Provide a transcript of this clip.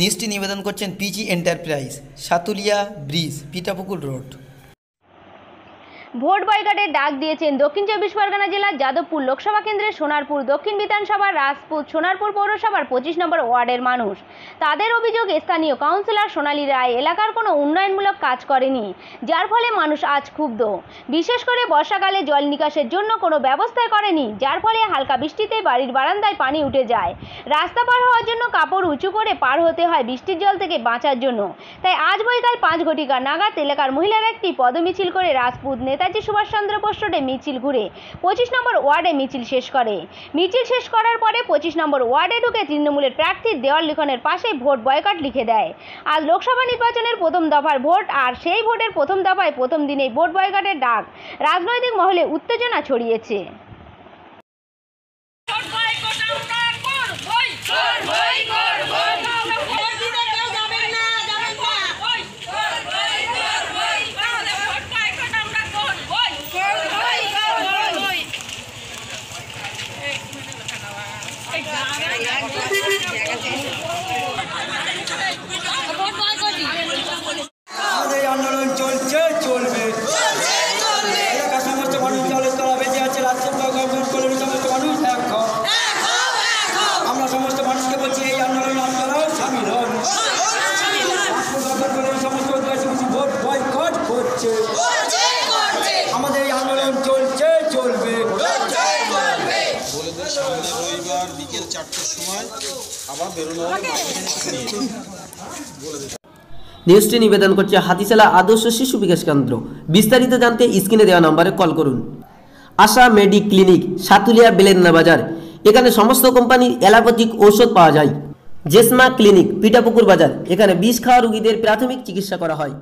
নিউজটি নিবেদন করছেন PG enterprise Satulia bridge Pitapukur road. Vote বয়কটের ডাক দিয়েছেন দক্ষিণ চব্বিশ পরগনা জেলার যাদবপুর লোকসভা কেন্দ্রের সোনারপুর দক্ষিণ বিধানসভার রাজপুত সোনারপুর পৌরসভার পঁচিশ নম্বর ওয়ার্ডের মানুষ। তাদের অভিযোগ, স্থানীয় কাউন্সিলর সোনালী রায় এলাকার কোনো উন্নয়নমূলক কাজ করেনি, যার ফলে মানুষ আজ ক্ষুব্ধ। বিশেষ করে বর্ষাকালে জল নিকাশের জন্য কোনো ব্যবস্থা করেনি, যার ফলে হালকা বৃষ্টিতে বাড়ির বারান্দায় পানি উঠে যায়। রাস্তা পার হওয়ার জন্য কাপড় উঁচু করে পার হতে হয় বৃষ্টির জল থেকে বাঁচার জন্য। তাই আজ বৈকাল পাঁচ ঘটিকা নাগাদ এলাকার মহিলারা একটি পদমিছিল করে রাজপুত নেতাজি সুভাষচন্দ্র বোস রোডে মিছিল ঘুরে পঁচিশ নম্বর ওয়ার্ডে মিছিল শেষ করে। মিছিল শেষ করার পরে পঁচিশ নম্বর ওয়ার্ডে ঢুকে তৃণমূলের প্রার্থীর দেওয়াল লিখনের পাশে ভোট বয়কট লিখে দেয়। আজ লোকসভা নির্বাচনের প্রথম দফার ভোট আর সেই ভোটের প্রথম দফায় প্রথম দিনেই ভোট বয়কটের ডাক। রাজনৈতিক মহলে উত্তেজনা ছড়িয়েছে। ¡Gracias! রবিবার বিকেল চারটের সময় আবার বেরোনো হবে নিউজটি নিবেদন করছে হাতিশালা আদর্শ শিশু বিকাশ কেন্দ্র। বিস্তারিত জানতে স্ক্রিনে দেওয়া নম্বরে কল করুন। আশা মেডি ক্লিনিক সাতুলিয়া বেলেন্না বাজার। এখানে সমস্ত কোম্পানির অ্যালোপ্যাথিক ঔষধ পাওয়া যায়। জেসমা ক্লিনিক পিঠাপুকুর বাজার। এখানে বিষ খাওয়া রোগীদের প্রাথমিক চিকিৎসা করা হয়।